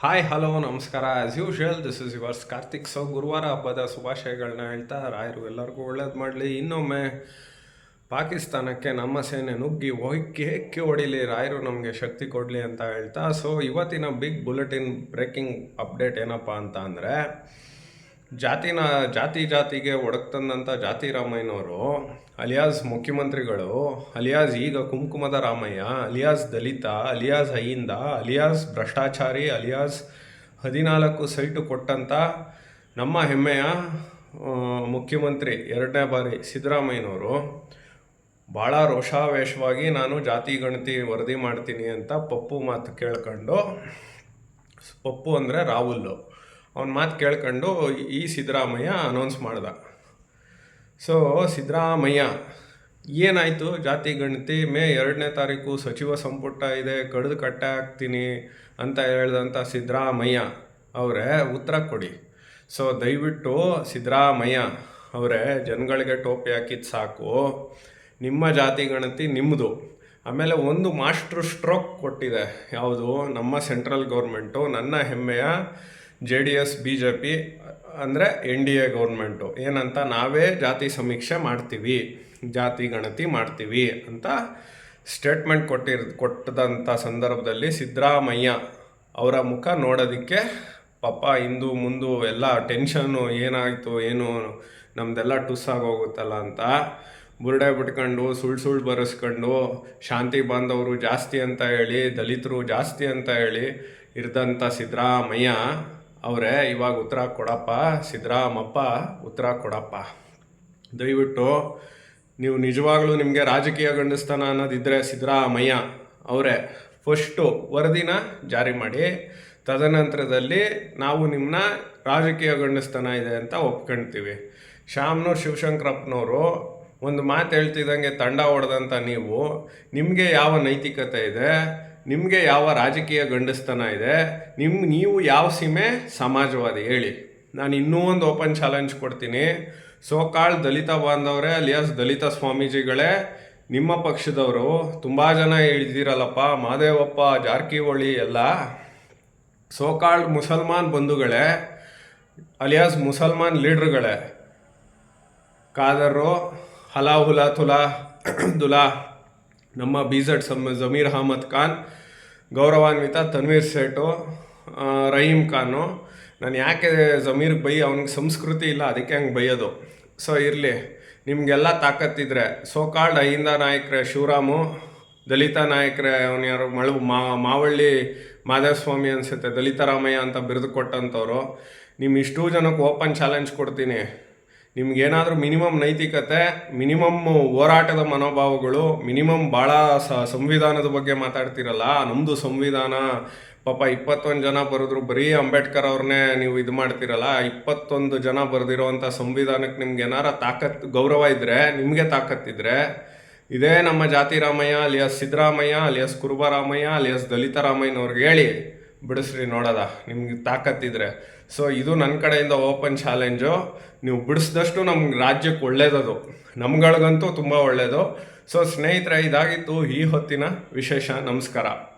Hi hello ನಮಸ್ಕಾರ. As usual this is yours Karthik so ಗುರುವಾರ ಹಬ್ಬದ ಶುಭಾಶಯಗಳನ್ನ ಹೇಳ್ತಾ ರಾಯರು, ಎಲ್ಲರಿಗೂ ಒಳ್ಳೇದು ಮಾಡಲಿ. ಇನ್ನೊಮ್ಮೆ ಪಾಕಿಸ್ತಾನಕ್ಕೆ ನಮ್ಮ ಸೇನೆ ನುಗ್ಗಿ ಹೊಯ್ಕೆ ಹೆಕ್ಕಿ ಹೊಡಿಲಿ, ರಾಯರು ನಮಗೆ ಶಕ್ತಿ ಕೊಡಲಿ ಅಂತ ಹೇಳ್ತಾ. ಸೊ ಇವತ್ತಿನ ಬಿಗ್ ಬುಲೆಟಿನ್ ಬ್ರೇಕಿಂಗ್ ಅಪ್ಡೇಟ್ ಏನಪ್ಪ ಅಂತ ಅಂದರೆ ಜಾತಿನ, ಜಾತಿ ಜಾತಿಗೆ ಒಡಕ್ತಂದಂಥ ಜಾತಿ ರಾಮಯ್ಯನವರು, ಅಲಿಯಾಸ್ ಮುಖ್ಯಮಂತ್ರಿಗಳು, ಅಲಿಯಾಸ್ ಈಗ ಕುಂಕುಮದ ರಾಮಯ್ಯ, ಅಲಿಯಾಸ್ ದಲಿತ, ಅಲಿಯಾಸ್ ಅಯ್ಯಿಂದ ಅಲಿಯಾಸ್ ಭ್ರಷ್ಟಾಚಾರಿ, ಅಲಿಯಾಸ್ ಹದಿನಾಲ್ಕು ಸೈಟು ಕೊಟ್ಟಂಥ ನಮ್ಮ ಹೆಮ್ಮೆಯ ಮುಖ್ಯಮಂತ್ರಿ ಎರಡನೇ ಬಾರಿ ಸಿದ್ದರಾಮಯ್ಯನವರು ಭಾಳ ರೋಷಾವೇಶವಾಗಿ ನಾನು ಜಾತಿ ಗಣತಿ ವರದಿ ಮಾಡ್ತೀನಿ ಅಂತ ಪಪ್ಪು ಮಾತು ಕೇಳ್ಕೊಂಡು, ಪಪ್ಪು ಅಂದರೆ ರಾಹುಲ್ ಅವನ ಮಾತು ಕೇಳ್ಕೊಂಡು ಈ ಸಿದ್ದರಾಮಯ್ಯ ಅನೌನ್ಸ್ ಮಾಡ್ದ. ಸೊ ಸಿದ್ದರಾಮಯ್ಯ, ಏನಾಯಿತು? ಜಾತಿ, ಗಣತಿ, ಮೇ ಎರಡನೇ ತಾರೀಕು ಸಚಿವ ಸಂಪುಟ ಇದೆ, ಕಡ್ದು ಕಟ್ಟೆ ಹಾಕ್ತೀನಿ ಅಂತ ಹೇಳ್ದಂಥ ಸಿದ್ದರಾಮಯ್ಯ ಅವರೇ ಉತ್ತರ ಕೊಡಿ. ಸೊ ದಯವಿಟ್ಟು ಸಿದ್ದರಾಮಯ್ಯ ಅವರೇ ಜನಗಳಿಗೆ ಟೋಪಿ ಹಾಕಿದ್ದು ಸಾಕು. ನಿಮ್ಮ ಜಾತಿ, ಗಣತಿ ನಿಮ್ಮದು ಆಮೇಲೆ ಒಂದು ಮಾಸ್ಟ್ರ್ ಸ್ಟ್ರೋಕ್ ಕೊಟ್ಟಿದೆ. ಯಾವುದು? ನಮ್ಮ ಸೆಂಟ್ರಲ್ ಗೌರ್ಮೆಂಟು. ನನ್ನ ಹೆಮ್ಮೆಯ J D S, B J P ಅಂದರೆ ಎನ್ ಡಿ ಎ ಗೌರ್ಮೆಂಟು. ಏನಂತ ನಾವೇ ಜಾತಿ ಸಮೀಕ್ಷೆ ಮಾಡ್ತೀವಿ, ಜಾತಿ ಗಣತಿ ಮಾಡ್ತೀವಿ ಅಂತ ಸ್ಟೇಟ್ಮೆಂಟ್ ಕೊಟ್ಟಿರ್ ಕೊಟ್ಟದಂಥ ಸಂದರ್ಭದಲ್ಲಿ ಸಿದ್ದರಾಮಯ್ಯ ಅವರ ಮುಖ ನೋಡೋದಕ್ಕೆ ಪಾಪ ಇಂದು ಮುಂದು ಎಲ್ಲ ಟೆನ್ಷನ್ನು ಏನಾಯಿತು, ಏನು ನಮ್ದೆಲ್ಲ ಟುಸ್ಸಾಗೋಗುತ್ತಲ್ಲ ಅಂತ ಬುರುಡೆ ಬಿಟ್ಕೊಂಡು ಸುಳ್ಳು ಸುಳ್ಳು ಬರೆಸ್ಕೊಂಡು, ಶಾಂತಿ ಬಾಂಧವರು ಜಾಸ್ತಿ ಅಂತ ಹೇಳಿ, ದಲಿತರು ಜಾಸ್ತಿ ಅಂತ ಹೇಳಿ ಇರ್ದಂಥ ಸಿದ್ದರಾಮಯ್ಯ ಅವರೇ, ಇವಾಗ ಉತ್ತರ ಕೊಡಪ್ಪ. ಸಿದ್ದರಾಮಪ್ಪ, ಉತ್ತರ ಕೊಡಪ್ಪ. ದಯವಿಟ್ಟು ನೀವು ನಿಜವಾಗ್ಲೂ ನಿಮಗೆ ರಾಜಕೀಯ ಗಂಡಿಸ್ತಾನ ಅನ್ನೋದಿದ್ದರೆ ಸಿದ್ದರಾಮಯ್ಯ ಅವರೇ ಫಸ್ಟು ವರದಿನ ಜಾರಿ ಮಾಡಿ, ತದನಂತರದಲ್ಲಿ ನಾವು ನಿಮ್ಮನ್ನ ರಾಜಕೀಯ ಗಂಡಿಸ್ತಾನ ಇದೆ ಅಂತ ಒಪ್ಕೊಳ್ತೀವಿ ಶ್ಯಾಮ್ನೂರ್ ಶಿವಶಂಕರಪ್ಪನವರು ಒಂದು ಮಾತು ಹೇಳ್ತಿದ್ದಂಗೆ ತಂಡ ಹೊಡೆದಂಥ ನೀವು, ನಿಮಗೆ ಯಾವ ನೈತಿಕತೆ ಇದೆ? ನಿಮಗೆ ಯಾವ ರಾಜಕೀಯ ಗಂಡಸ್ತನ ಇದೆ ನಿಮ್ಮ ನೀವು ಯಾವ ಸೀಮೆ ಸಮಾಜವಾದಿ? ಹೇಳಿ. ನಾನು ಇನ್ನೂ ಒಂದು ಓಪನ್ ಚಾಲೆಂಜ್ ಕೊಡ್ತೀನಿ. ಸೋಕಾಳ್ ದಲಿತ ಬಾಂಧವರೇ ಅಲಿಯಾಸ್ ದಲಿತ ಸ್ವಾಮೀಜಿಗಳೇ, ನಿಮ್ಮ ಪಕ್ಷದವರು ತುಂಬ ಜನ ಹೇಳಿದಿರಲ್ಲಪ್ಪ, ಮಾದೇವಪ್ಪ, ಜಾರಕಿಹೊಳಿ ಎಲ್ಲ. ಸೋಕಾಲ್ಡ್ ಮುಸಲ್ಮಾನ್ ಬಂಧುಗಳೇ, ಅಲಿಯಾಸ್ ಮುಸಲ್ಮಾನ್ ಲೀಡ್ರುಗಳೇ. ಕಾದರು ಹಲಾಹುಲಾ ತುಲಾ, ದುಲಾ. ನಮ್ಮ ಬಿ ಝಡ್ ಸಮ್ ಜಮೀರ್ ಅಹಮದ್ ಖಾನ್ ಗೌರವಾನ್ವಿತ ತನ್ವೀರ್ ಆ, ರಹೀಮ್ ಖಾನು. ನಾನು ಯಾಕೆ ಜಮೀರ್ಗೆ ಬೈ ಅವ್ನಿಗೆ ಸಂಸ್ಕೃತಿ ಇಲ್ಲ ಅದಕ್ಕೆ ಹಂಗೆ ಬೈಯೋದು. ಸೊ ಇರಲಿ. ನಿಮಗೆಲ್ಲ ತಾಕತ್ತಿದ್ರೆ ಸೋಕಾಲ್ಡ್ ಅಹಿಂದ ನಾಯಕರೇ ಶಿವರಾಮು ದಲಿತ ನಾಯಕರೇ ಅವನು ಯಾರು ಮಳು ಮಾವಳ್ಳಿ ಮಾಧವಸ್ವಾಮಿ ಅನಿಸುತ್ತೆ ದಲಿತ ರಾಮಯ್ಯ ಅಂತ ಬಿರಿದು ಕೊಟ್ಟಂಥವ್ರು ನಿಮ್ಮ ಇಷ್ಟೂ ಜನಕ್ಕೆ ಓಪನ್ ಚಾಲೆಂಜ್ ಕೊಡ್ತೀನಿ. ನಿಮ್ಗೇನಾದರೂ ಮಿನಿಮಮ್ ನೈತಿಕತೆ, ಮಿನಿಮಮ್ ಹೋರಾಟದ ಮನೋಭಾವಗಳು, ಮಿನಿಮಮ್ ಭಾಳ ಸಂವಿಧಾನದ ಬಗ್ಗೆ ಮಾತಾಡ್ತಿರಲ್ಲ ನಮ್ಮದು ಸಂವಿಧಾನ, ಪಾಪ ಇಪ್ಪತ್ತೊಂದು ಜನ ಬರೆದ್ರು, ಬರೀ ಅಂಬೇಡ್ಕರ್ ಅವ್ರನ್ನೇ ನೀವು ಇದು ಮಾಡ್ತಿರಲ್ಲ, ಇಪ್ಪತ್ತೊಂದು ಜನ ಬರೆದಿರೋವಂಥ ಸಂವಿಧಾನಕ್ಕೆ ನಿಮ್ಗೆ ಏನಾರ ತಾಕತ್, ಗೌರವ ಇದ್ದರೆ ನಿಮಗೆ ತಾಕತ್ತಿದ್ರೆ ಇದೇ ನಮ್ಮ ಜಾತಿ Ramaiah alias Siddaramaiah, alias Kurubaramaiah, alias ದಲಿತ ರಾಮಯ್ಯನವ್ರಿಗೆ ಹೇಳಿ ಬಿಡಿಸ್ರಿ ನೋಡೋದ? ನಿಮ್ಗೆ ತಾಕತ್ತಿದ್ರೆ ಸೊ ಇದು ನನ್ನ ಕಡೆಯಿಂದ ಓಪನ್ ಚಾಲೆಂಜು ನೀವು ಬಿಡಿಸಿದಷ್ಟು ನಮ್ಗೆ ರಾಜ್ಯಕ್ಕೆ ಒಳ್ಳೇದದು. ನಮ್ಗಳಿಗಂತೂ ತುಂಬ ಒಳ್ಳೆಯದು ಸೊ ಸ್ನೇಹಿತರೆ, ಇದಾಗಿತ್ತು ಈ ಹೊತ್ತಿನ ವಿಶೇಷ ನಮಸ್ಕಾರ.